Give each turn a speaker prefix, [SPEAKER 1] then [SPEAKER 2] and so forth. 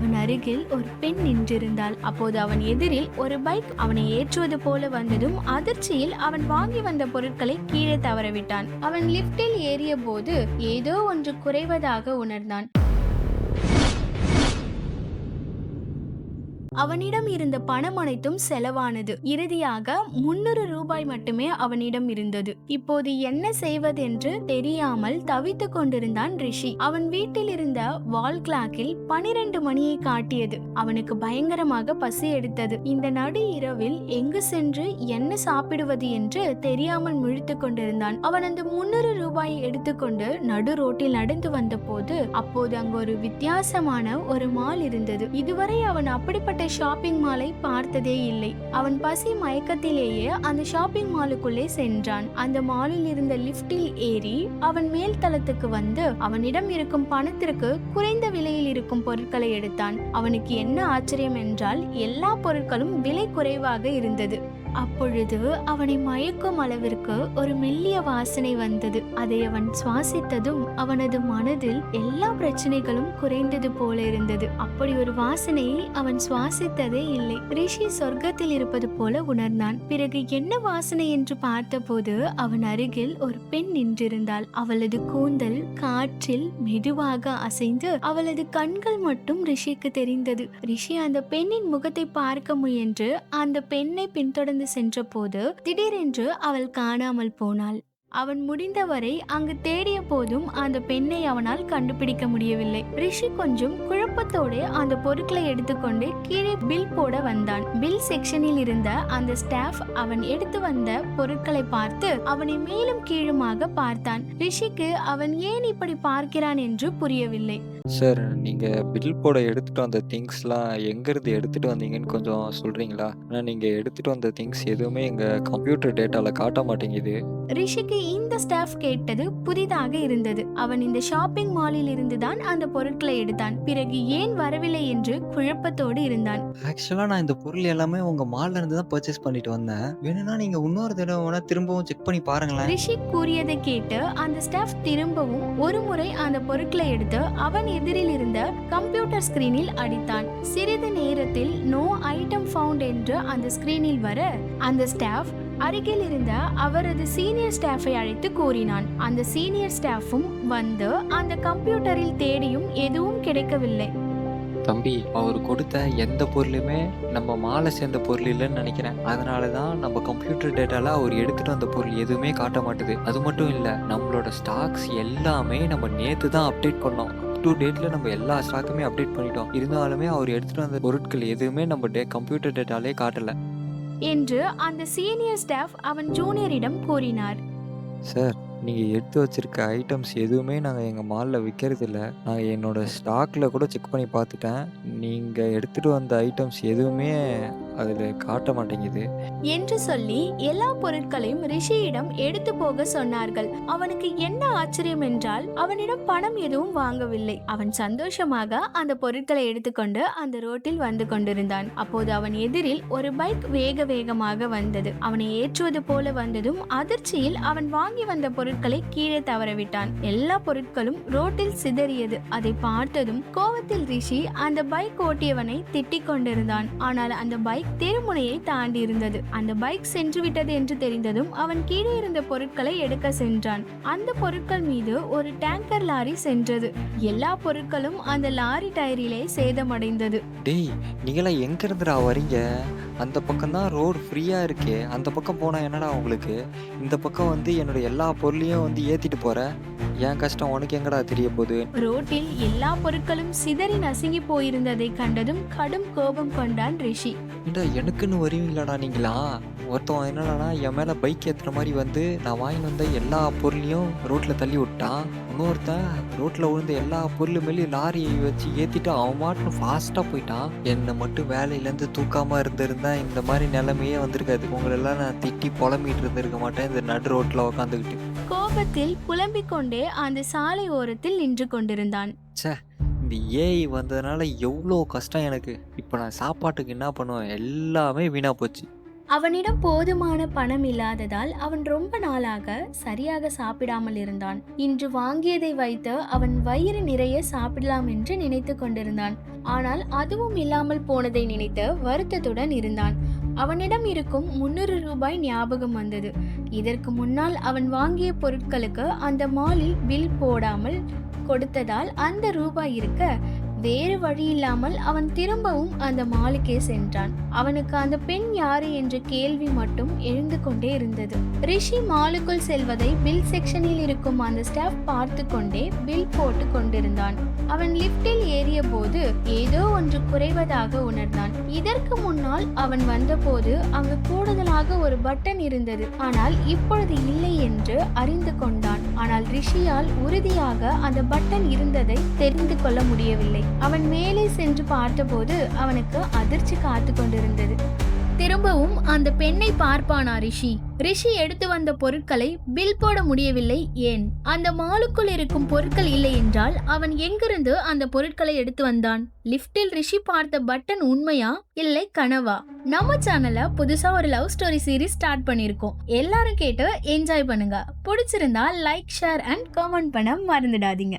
[SPEAKER 1] அவன் அருகில் ஒரு பெண் நின்றிருந்தாள். அப்போது அவன் எதிரில் ஒரு பைக் அவனை ஏற்றுவது போல வந்ததும் அதிர்ச்சியில் அவன் வாங்கி வந்த பொருட்களை கீழே தவறவிட்டான். அவன் லிப்டில் ஏறிய போது ஏதோ ஒன்று குறைவதாக உணர்ந்தான். அவனிடம் இருந்த பணம் அனைத்தும் செலவானது. இறுதியாக முன்னூறு ரூபாய் மட்டுமே அவனிடம் இருந்தது. இப்போது என்ன செய்வதென்று தெரியாமல் தவித்துக் கொண்டிருந்தான் ரிஷி. அவன் வீட்டில் இருந்த வால் கிளாக்கில் பனிரெண்டு மணியை காட்டியது. அவனுக்கு பயங்கரமாக பசி எடுத்தது. இந்த நடு இரவில் எங்கு சென்று என்ன சாப்பிடுவது என்று தெரியாமல் முழித்துக் கொண்டிருந்தான். அவன் அந்த முன்னூறு ரூபாயை எடுத்துக்கொண்டு நடு ரோட்டில் நடந்து வந்த போது அப்போது அங்கு ஒரு வித்தியாசமான ஒரு மால் இருந்தது. இதுவரை அவன் அப்படிப்பட்ட ஷாப்பிங் மாலை பார்த்ததே இல்லை. அவன் பசி மயக்கத்திலேயே அந்த ஷாப்பிங் மாலுக்குள்ளே சென்றான். அந்த மாலில் இருந்த லிப்டில் ஏறி அவன் மேல் தளத்துக்கு வந்து அவனிடம் இருக்கும் பணத்திற்கு குறைந்த விலையில் இருக்கும் பொருட்களை எடுத்தான். அவனுக்கு என்ன ஆச்சரியம் என்றால் எல்லா பொருட்களும் விலை குறைவாக இருந்தது. அப்பொழுது அவனை மயக்கும் அளவிற்கு ஒரு மெல்லிய வாசனை வந்தது. அதை அவன் சுவாசித்ததும் அவனது மனதில் எல்லா பிரச்சனைகளும் குறைந்தது போல இருந்தது. அப்படி ஒரு வாசனையை அவன் சுவாசித்ததே இல்லை. ரிஷி சொர்க்கத்தில் இருப்பது போல உணர்ந்தான். பிறகு என்ன வாசனை என்று பார்த்தபோது அவன் அருகில் ஒரு பெண் நின்றிருந்தாள். அவளது கூந்தல் காற்றில் மெதுவாக அசைந்து அவளது கண்கள் மட்டும் ரிஷிக்கு தெரிந்தது. ரிஷி அந்த பெண்ணின் முகத்தை பார்க்க முயன்று அந்த பெண்ணை பின்தொடர்ந்து சென்றபோது திடீரென்று அவள் காணாமல் போனாள். அவன் முடிந்தவரை அங்கு தேடிய போதும் அந்த பெண்ணை அவனால் கண்டுபிடிக்க முடியவில்லை. ரிஷி கொஞ்சம் குழப்பத்தோடு அந்த பொருட்களை எடுத்துக்கொண்டு கீழே பில் போட வந்தான். பில் செக்ஷனில் இருந்த அந்த ஸ்டாஃப் அவன் எடுத்து வந்த பொருட்களை பார்த்து அவனை மேலும் கீழுமாக பார்த்தான். ரிஷிக்கு அவன் ஏன் இப்படி பார்க்கிறான் என்று புரியவில்லை.
[SPEAKER 2] சார் நீங்கள் பில் போட எடுத்துகிட்டு வந்த திங்ஸ்லாம் எங்கேருந்து எடுத்துகிட்டு வந்தீங்கன்னு கொஞ்சம் சொல்கிறீங்களா ஏன்னா நீங்கள் எடுத்துகிட்டு வந்த திங்ஸ் எதுவுமே எங்கள் கம்ப்யூட்டர் டேட்டால காட்ட மாட்டேங்குது.
[SPEAKER 1] ரிஷிக்கு இந்த ஸ்டாஃப் கேட்டது புதிதாக இருந்தது. அவன் இந்த ஷாப்பிங் மாலில் இருந்துதான் அந்த பொருட்களை எடுத்தான். பிறகு ஏன் வரவில்லை என்று குழப்பத்தோடு இருந்தான்.
[SPEAKER 3] ஆக்சுவலாக நான் இந்த பொருள் எல்லாமே உங்கள் மால்ல இருந்து தான் பர்ச்சேஸ் பண்ணிட்டு வந்தேன். வேணும்னா நீங்கள் இன்னொரு தடவை வேணா திரும்பவும் செக் பண்ணி பாருங்களேன்.
[SPEAKER 1] ரிஷி கூறியதை கேட்டு அந்த ஸ்டாஃப் திரும்பவும் ஒரு முறை அந்த பொருட்களை எடுத்து அவன் எதிரில் இருந்த கம்ப்யூட்டர் ஸ்கிரீனில் அடித்தான். சிறிது நேரத்தில் நோ ஐட்டம் ஃபவுண்ட் என்று அந்த ஸ்கிரீனில் வர அந்த ஸ்டாஃப் அருகில் இருந்த அவரது சீனியர் ஸ்டாஃபை அழைத்து கூறினான். அந்த சீனியர் ஸ்டாஃபும் வந்து அந்த கம்ப்யூட்டரில் தேடியும் எதுவும் கிடைக்கவில்லை.
[SPEAKER 2] தம்பி அவர் கொடுத்த எந்த பொருளுமே நம்ம மாலை சேர்ந்த பொருள் இல்லைன்னு நினைக்கிறேன். அதனால தான் நம்ம கம்ப்யூட்டர் டேட்டால அவர் எடுத்துகிட்டு வந்த பொருள் எதுவுமே காட்ட மாட்டுது. அது மட்டும் இல்லை நம்மளோட ஸ்டாக்ஸ் எல்லாமே நம்ம நேற்று தான் அப்டேட் பண்ணோம். டூ டேட்டில் நம்ம எல்லா ஸ்டாக்குமே அப்டேட் பண்ணிட்டோம். இருந்தாலுமே அவர் எடுத்துகிட்டு வந்த பொருட்கள் எதுவுமே நம்ம டே கம்ப்யூட்டர் டேட்டாலே காட்டலை.
[SPEAKER 1] என்று அந்த சீனியர் ஸ்டாஃப் அவன் ஜூனியரிடம் கூறினார்.
[SPEAKER 2] சார் நீங்கள் எடுத்து வச்சிருக்க ஐட்டம்ஸ் எதுவுமே நாங்கள் எங்கள் மாலில் விற்கிறதில்ல நான் என்னோட ஸ்டாக்கில் கூட செக் பண்ணி பார்த்துட்டேன். நீங்கள் எடுத்துகிட்டு வந்த ஐட்டம்ஸ் எதுவுமே அதில் காட்ட மாட்டேங்குது.
[SPEAKER 1] என்று சொல்லி எல்லா பொருட்களையும் ரிஷியிடம் எடுத்து போக சொன்னார்கள். அவனுக்கு என்ன ஆச்சரியம் என்றால் அவனிடம் பணம் எதுவும் வாங்கவில்லை. அவன் சந்தோஷமாக அந்த பொருட்களை எடுத்துக்கொண்டு அந்த ரோட்டில் வந்து கொண்டிருந்தான். அப்போது அவன் எதிரில் ஒரு பைக் வேக வேகமாக வந்தது. அவனை ஏற்றுவது போல வந்ததும் அதிர்ச்சியில் அவன் வாங்கி வந்த பொருட்களை கீழே தவறவிட்டான். எல்லா பொருட்களும் ரோட்டில் சிதறியது. அதை பார்த்ததும் கோவத்தில் ரிஷி அந்த பைக் ஓட்டியவனை திட்டிக் கொண்டிருந்தான். ஆனால் அந்த பைக் தெருமுனையை தாண்டி இருந்தது அந்த பைக் சென்று விட்டது என்று தெரிந்ததும் அவன் கீழே இருந்த பொருட்களை எடுக்க சென்றான். அந்த பொருட்கள் மீது ஒரு டேங்கர் லாரி சென்றது. எல்லா பொருட்களும் அந்த லாரி டயரிலே சேதமடைந்தது.
[SPEAKER 2] டேய் நீங்களாம் எங்க இருந்துடா வரீங்க? அந்த பக்கம் தான் ரோடு ஃப்ரீயாக இருக்கே. அந்த பக்கம் போனால் என்னடா உங்களுக்கு? இந்த பக்கம் வந்து என்னோட எல்லா பொருள் பொருளையும் வந்து ஏற்றிட்டு போகிற என் கஷ்டம் உனக்கு எங்கடா தெரிய போகுது?
[SPEAKER 1] ரோட்டில் எல்லா பொருட்களும் சிதறி நசுங்கி போயிருந்ததை கண்டதும் கடும் கோபம் கொண்டான் ரிஷி.
[SPEAKER 2] ஏண்டா எனக்குன்னு வருவீங்களாடா நீங்களா? ஒருத்தவன் என்னடானா என் மேலே பைக் ஏற்றுற மாதிரி வந்து நான் வாங்கி வந்த எல்லா பொருளையும் ரோட்டில் தள்ளி விட்டான். இன்னொருத்தன் ரோட்டில் விழுந்த எல்லா பொருள் மேலே லாரியை வச்சு ஏற்றிட்டு அவன் மாட்டும் ஃபாஸ்ட்டாக போயிட்டான். என்னை மட்டும் வேலையிலேருந்து தூக்காமல் இருந்திருந்தா இந்த மாதிரி நிலைமையே வந்திருக்காது. உங்களெல்லாம் நான் திட்டி புலம்பிட்டு இருந்திருக்க மாட்டேன். இந்த நடு ரோட்டில் உட்காந்துக்கிட்டு
[SPEAKER 1] கோபத்தில் புலம்பிக் கொண்டே அந்த சாலை ஓரத்தில் நின்று கொண்டிருந்தான்.
[SPEAKER 2] இந்த ஏஐ வந்ததுனால எவ்வளோ கஷ்டம் எனக்கு. இப்போ நான் சாப்பாட்டுக்கு என்ன பண்ணுவேன்? எல்லாமே வீணாக போச்சு.
[SPEAKER 1] அவனிடம் போதுமான பணம் இல்லாததால் அவன் ரொம்ப நாளாக சரியாக சாப்பிடாமல் இருந்தான். இன்று வாங்கியதை வைத்து அவன் வயிறு நிறைய சாப்பிடலாம் என்று நினைத்து கொண்டிருந்தான். ஆனால் அதுவும் இல்லாமல் போனதை நினைத்து வருத்தத்துடன் இருந்தான். அவனிடம் இருக்கும் முன்னூறு ரூபாய் ஞாபகம் வந்தது. இதற்கு முன்னால் அவன் வாங்கிய பொருட்களுக்கு அந்த மாலில் பில் போடாமல் கொடுத்ததால் அந்த ரூபாய் இருக்க வேறு வழி இல்லாமல் அவன் திரும்பவும் அந்த மாலுக்கே சென்றான். அவனுக்கு அந்த பெண் யாரு என்ற கேள்வி மட்டும் எழுந்து கொண்டே இருந்தது. ரிஷி மாலுக்குள் செல்வதை பில் செக்ஷனில் இருக்கும் அந்த ஸ்டாஃப் பார்த்து கொண்டே பில் போட்டு கொண்டிருந்தான். அவன் லிப்டில் ஏறிய போது ஏதோ ஒன்று குறைவதாக உணர்ந்தான். இதற்கு முன்னால் அவன் வந்தபோது அங்கு கூடுதலாக ஒரு பட்டன் இருந்தது. ஆனால் இப்பொழுது இல்லை என்று அறிந்து கொண்டான். ஆனால் ரிஷியால் உறுதியாக அந்த பட்டன் இருந்ததை தெரிந்து கொள்ள முடியவில்லை. அவன் மேலே சென்று பார்த்தபோது அவனுக்கு அதிர்ச்சி காத்து கொண்டிருந்தது. திரும்பவும் அந்த பெண்ணை பார்ப்பானா ரிஷி? ரிஷி எடுத்து வந்த பொருட்களை பில் போட முடியவில்லை. ஏன்? அந்த மாலுக்குள் இருக்கும் பொருட்கள் இல்லை என்றால் அவன் எங்கிருந்து அந்த பொருட்களை எடுத்து வந்தான்? லிப்டில் ரிஷி பார்த்த பட்டன் உண்மையா? இல்லை கனவா? நம்ம சேனல்ல புதுசா ஒரு லவ் ஸ்டோரி சீரிஸ் ஸ்டார்ட் பண்ணிருக்கோம் எல்லாரும் கேட்டு என்ஜாய் பண்ணுங்க. பிடிச்சிருந்தா லைக் ஷேர் அண்ட் கமெண்ட் பண்ண மறந்துடாதீங்க.